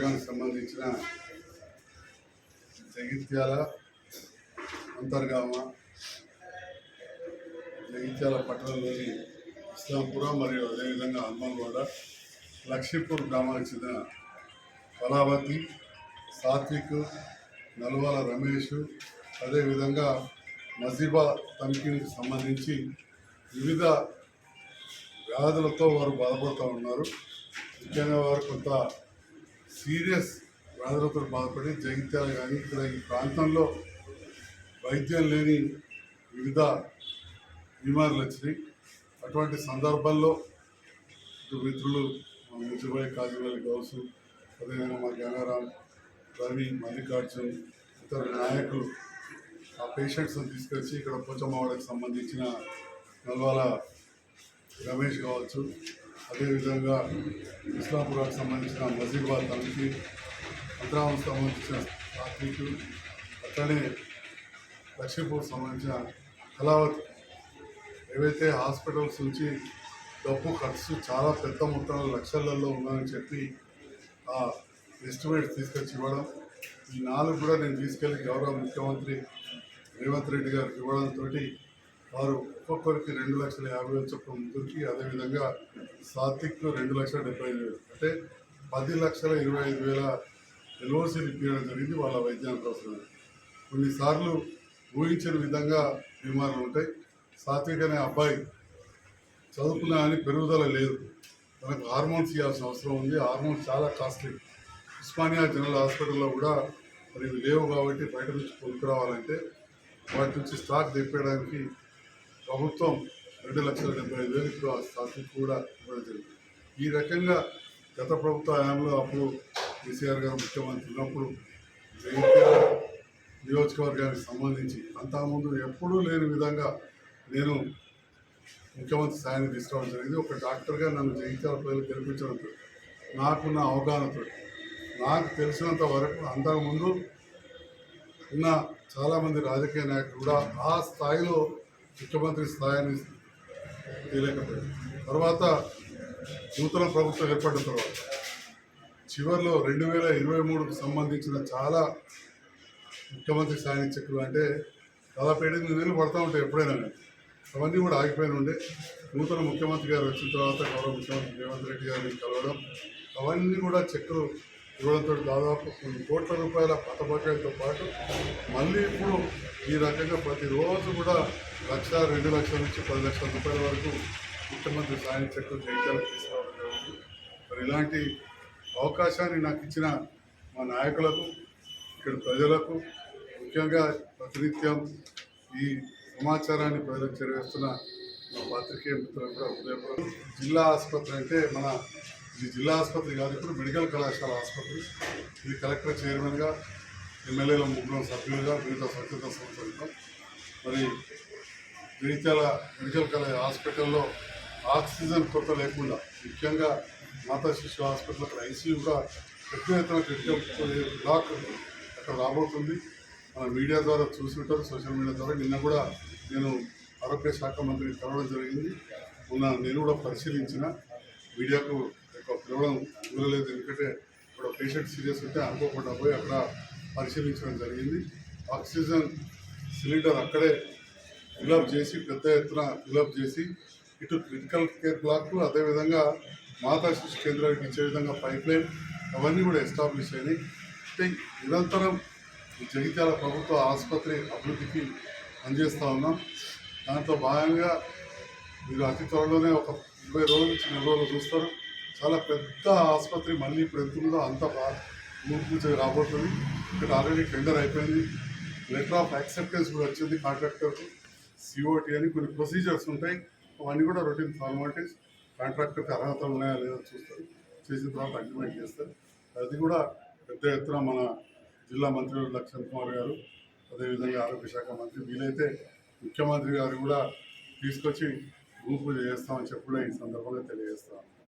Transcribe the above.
నియోజకవర్గానికి సంబంధించిన జగిత్యాల అంతర్గామ జగిత్యాల పట్టణంలోని ఇస్లాంపురం మరియు అదేవిధంగా హనుమాన్గోడ లక్ష్మీపూర్ గ్రామానికి చెందిన కళావతి సాత్విక్ నల్వాల రమేష్ అదేవిధంగా మజీబా తనిఖీకి సంబంధించి వివిధ వ్యాధులతో వారు బాధపడుతూ ఉన్నారు. ముఖ్యంగా వారు కొంత సీరియస్ వ్యాధులతో బాధపడి జగిత్యాల కానీ ఇక్కడ ఈ ప్రాంతంలో వైద్యం లేని వివిధ బీమారులు వచ్చినాయి. అటువంటి సందర్భాల్లో మిత్రులు మా ముజుబాయ్ గౌసు అదేవిధంగా మా గంగారాం రవి మల్లికార్జున్ ఇతర నాయకులు ఆ పేషెంట్స్ని తీసుకొచ్చి ఇక్కడ పోచమ్మవాడకి సంబంధించిన నల్వాల రమేష్ కావచ్చు అదేవిధంగా ఇస్లాపురాకు సంబంధించిన మజీబాద్ తనకి అంతరానికి సంబంధించిన సాత్విక్ అట్లనే లక్ష్మీపూర్ సంబంధించిన కళావతి ఏవైతే హాస్పిటల్స్ నుంచి డబ్బు ఖర్చు చాలా పెద్ద మొత్తంలో లక్షలలో ఉందని చెప్పి ఆ ఎస్టిమేట్స్ తీసుకొచ్చి ఇవ్వడం ఈ నాలుగు కూడా నేను తీసుకెళ్ళి గౌరవ ముఖ్యమంత్రి రేవంత్ రెడ్డి గారికి ఇవ్వడంతో వారు ఒక్కొక్కరికి రెండు లక్షల యాభై వేలు చొప్పున ముందుకి అదేవిధంగా సాత్విక్ రెండు లక్షల డెబ్బై ఐదు వేలు. అంటే పది లక్షల ఇరవై ఐదు వేల ఎల్ఓసీలు ఇప్పించడం జరిగింది వాళ్ళ వైద్యానికి అవసరం కొన్నిసార్లు ఊహించిన విధంగా బీమార్లు ఉంటాయి. సాత్విక్ అనే అబ్బాయి చదువుకున్నా అని పెరుగుదల లేదు. మనకు హార్మోన్స్ ఇవ్వాల్సిన అవసరం ఉంది. హార్మోన్స్ చాలా కాస్ట్లీ. ఉస్మానియా జనరల్ హాస్పిటల్లో కూడా మరి లేవు కాబట్టి బయట నుంచి కొనుక్కురావాలంటే వాటి నుంచి స్టాక్ తెప్పడానికి ప్రభుత్వం రెండు లక్షల డెబ్బై ఐదు వేలు ఆ స్టాక్ కూడా ఇవ్వడం జరిగింది. ఈ రకంగా గత ప్రభుత్వ హయాంలో అప్పుడు కేసీఆర్ గారు ముఖ్యమంత్రి ఉన్నప్పుడు జగిత్యాల నియోజకవర్గానికి సంబంధించి అంతకుముందు ఎప్పుడూ లేని విధంగా నేను ముఖ్యమంత్రి స్థాయిని తీసుకోవడం జరిగింది. ఒక డాక్టర్గా నన్ను జగిత్యాల ప్రజలు గెలిపించడంతో నాకున్న అవగాహనతో నాకు తెలిసినంత వరకు అంతకుముందు ఉన్న చాలామంది రాజకీయ నాయకులు కూడా ఆ స్థాయిలో ముఖ్యమంత్రి స్థాయిని తెలియకపోయారు తర్వాత నూతన ప్రభుత్వం ఏర్పడిన తర్వాత చివరిలో రెండు వేల ఇరవై మూడుకు సంబంధించిన చాలా ముఖ్యమంత్రి స్థాయి చెక్కులు అంటే దాదాపు ఎనిమిది నెలలు పడతా ఉంటాయి ఎప్పుడైనా అవన్నీ కూడా ఆగిపోయిన ఉండే. నూతన ముఖ్యమంత్రి గారు వచ్చిన తర్వాత గౌరవ ముఖ్యమంత్రి రేవంత్ రెడ్డి గారిని కలవడం అవన్నీ కూడా చెక్కులు ఇవ్వడంతో దాదాపు కొన్ని కోట్ల రూపాయల పత పాటు మళ్ళీ ఇప్పుడు ఈ రకంగా ప్రతిరోజు కూడా లక్ష రెండు లక్షల నుంచి పది లక్షల రూపాయల వరకు ముఖ్యమంత్రి సాయం చెక్కులు జయించాలని తీసుకురావడం జరుగుతుంది మరి ఇలాంటి అవకాశాన్ని నాకు ఇచ్చిన మా నాయకులకు ఇక్కడ ప్రజలకు ముఖ్యంగా ప్రతినిత్యం ఈ సమాచారాన్ని ప్రజలకు చేరవేస్తున్న మా పాత్రికేయ మిత్రులు కూడా జిల్లా ఆసుపత్రి అంటే మన ఇది జిల్లా ఆసుపత్రి కాదు ఇప్పుడు మెడికల్ కళాశాల ఆసుపత్రి. ఇది కలెక్టర్ చైర్మన్గా ఎమ్మెల్యేల ముగ్గురు సభ్యులుగా వివిధ స్వచ్ఛత సంస్థలతో మరి జగిత్యాల మెడికల్ కాలేజ్ హాస్పిటల్లో ఆక్సిజన్ కొరత లేకుండా ముఖ్యంగా మాతా శిశు హాస్పిటల్ అక్కడ ఐసీయూగా పెద్ద ఎత్తున క్రిటికల్ బ్లాక్ అక్కడ రాబోతుంది. మన మీడియా ద్వారా చూసుంటారు సోషల్ మీడియా ద్వారా. నిన్న కూడా నేను ఆరోగ్య శాఖ మంత్రిని కలవడం జరిగింది. మొన్న నేను కూడా పరిశీలించిన మీడియాకు పిలవడం కుదరలేదు ఎందుకంటే ఇక్కడ పేషెంట్ సీరియస్ ఉంటే అనుకోకుండా పోయి అక్కడ పరిశీలించడం జరిగింది. ఆక్సిజన్ సిలిండర్ అక్కడే ఫిలప్ చేసి పెద్ద ఎత్తున ఫిలప్ చేసి ఇటు క్రిటికల్ కేర్ బ్లాక్ అదేవిధంగా మాతా శిశు కేంద్రానికి ఇచ్చే విధంగా పైప్ లైన్ అవన్నీ కూడా ఎస్టాబ్లిష్ అయినాయి. అంటే నిరంతరం జగిత్యాల ప్రభుత్వ ఆసుపత్రి అభివృద్ధికి పనిచేస్తూ ఉన్నాం. దాంట్లో భాగంగా మీరు అతి త్వరలోనే ఒక ఇరవై రోజుల నుంచి నెల రోజులు చూస్తారు. చాలా పెద్ద ఆసుపత్రి మళ్ళీ ఇప్పుడు ఎంతుందో అంత బాగా రాబోతుంది. ఇక్కడ ఆల్రెడీ టెండర్ అయిపోయింది. లెటర్ ఆఫ్ యాక్సెప్టెన్స్ కూడా వచ్చింది కాంట్రాక్టర్కు. సిఓటి అని కొన్ని ప్రొసీజర్స్ ఉంటాయి. అవన్నీ కూడా రొటీన్ ఫార్మాలిటీస్. కాంట్రాక్టర్కి అర్హతలు ఉన్నాయా లేదా చూస్తారు. చేసిన తర్వాత అగ్రిమెంట్ చేస్తారు. అది కూడా పెద్ద ఎత్తున మన జిల్లా మంత్రి లక్ష్మణ్ కుమార్ గారు అదేవిధంగా ఆరోగ్య శాఖ మంత్రి వీలైతే ముఖ్యమంత్రి గారు కూడా తీసుకొచ్చి గుంపు చేస్తామని చెప్పడం ఈ సందర్భంగా తెలియజేస్తాను